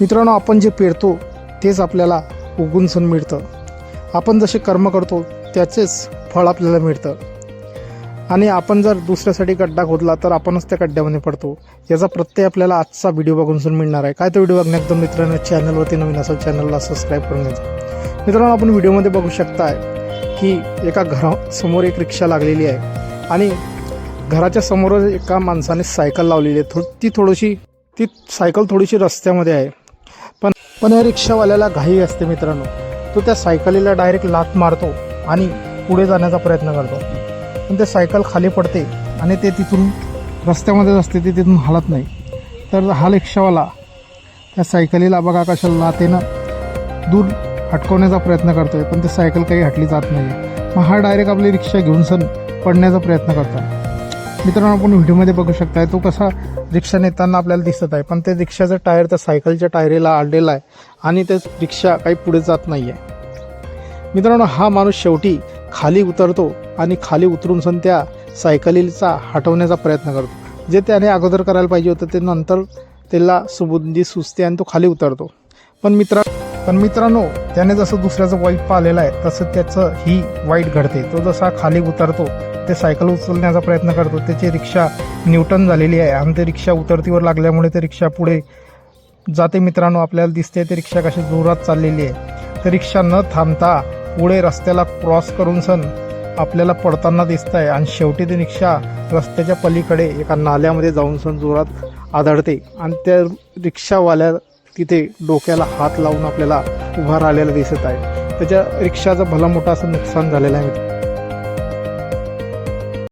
मित्रांनो आपण जे पेरतो तेच आपल्याला उगून सण मिळतं. आपण जसे कर्म करतो त्याचेच फळ आपल्याला मिळतं. आणि आपण जर दुसऱ्यासाठी गड्डा खोदला तर आपणच त्या गड्ड्यामध्ये पडतो. याचा प्रत्यय आपल्याला आजचा व्हिडिओ बघूनसून मिळणार आहे. काय तो व्हिडिओ बघण्यात मित्रांनो चॅनलवरती नवीन असेल चॅनलला सबस्क्राईब करून घ्यायचं मित्रांनो आपण व्हिडिओमध्ये बघू शकताय की एका घरासमोर एक रिक्षा लागलेली आहे. आणि घराच्या समोर एका माणसाने सायकल लावलेली आहे. थो ती थोडीशी ती सायकल थोडीशी रस्त्यामध्ये आहे. पण पण या रिक्षावाल्याला घाई असते मित्रांनो. तो त्या सायकलीला डायरेक्ट लात मारतो आणि पुढे जाण्याचा प्रयत्न करतो. पण ते सायकल खाली पडते आणि ते तिथून रस्त्यामध्येच असते ते तिथून हलत नाही. तर हा रिक्षावाला त्या सायकलीला बघा कशा लातेनं दूर हटकवण्याचा प्रयत्न करतोय पण ते सायकल काही हटली जात नाही मग हा डायरेक्ट आपली रिक्षा घेऊन सण पडण्याचा प्रयत्न करतो मित्रांनो आपण व्हिडिओमध्ये बघू शकताय तो कसा रिक्षा नेताना आपल्याला दिसत आहे. पण ते रिक्षाचं टायर त्या सायकलच्या टायरीला आडलेला आहे आणि ते रिक्षा काही पुढे जात नाही आहे मित्रांनो हा माणूस शेवटी खाली उतरतो आणि खाली उतरून सन त्या सायकलीचा हटवण्याचा प्रयत्न करतो. जे त्याने अगोदर करायला पाहिजे होतं ते नंतर त्याला सुबुद्धी सुचते आणि तो खाली उतरतो. पण मित्रा पण मित्रांनो त्याने जसं दुसऱ्याचं वाईट पाहिलेलं आहे तसं त्याचं ही वाईट घडते. तो जसा खाली उतरतो ते सायकल उचलण्याचा प्रयत्न करतो. त्याची रिक्षा न्यूटन झालेली आहे आणि ते रिक्षा उतरतीवर लागल्यामुळे ते रिक्षा पुढे जाते. मित्रांनो आपल्याला दिसते ते रिक्षा कशी जोरात चाललेली आहे. ते रिक्षा न थांबता पुढे रस्त्याला क्रॉस करून सण आपल्याला पडताना दिसत आहे आणि शेवटी ती रिक्षा रस्त्याच्या पलीकडे एका नाल्यामध्ये जाऊन सण जोरात आदळते आणि त्या रिक्षावाल्या तिथे डोक्याला हात लावून आपल्याला उभा राहिलेला दिसत आहे. त्याच्या रिक्षाचं भला मोठा असं नुकसान झालेलं आहे